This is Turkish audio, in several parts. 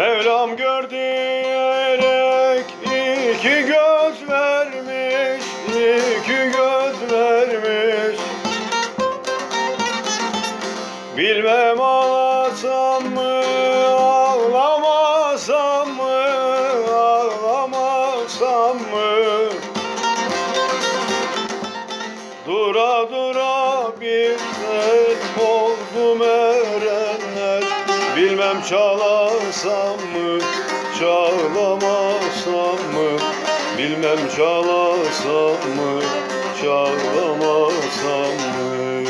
Mevlam gördüyerek iki göz vermiş, iki göz vermiş. Bilmem ağlasam mı, ağlamasam mı, ağlamasam mı? Dura dura bir Bilmem çalasam mı, çağlamasam mı? Bilmem çalasam mı, çağlamasam mı?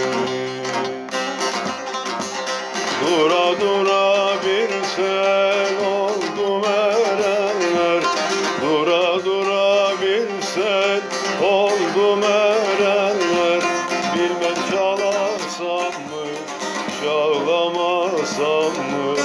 Dura dura bir sel oldu erenler. Dura dura bir sel oldu erenler. Bilmem çalasam mı, çağlamasam mı? uzanmış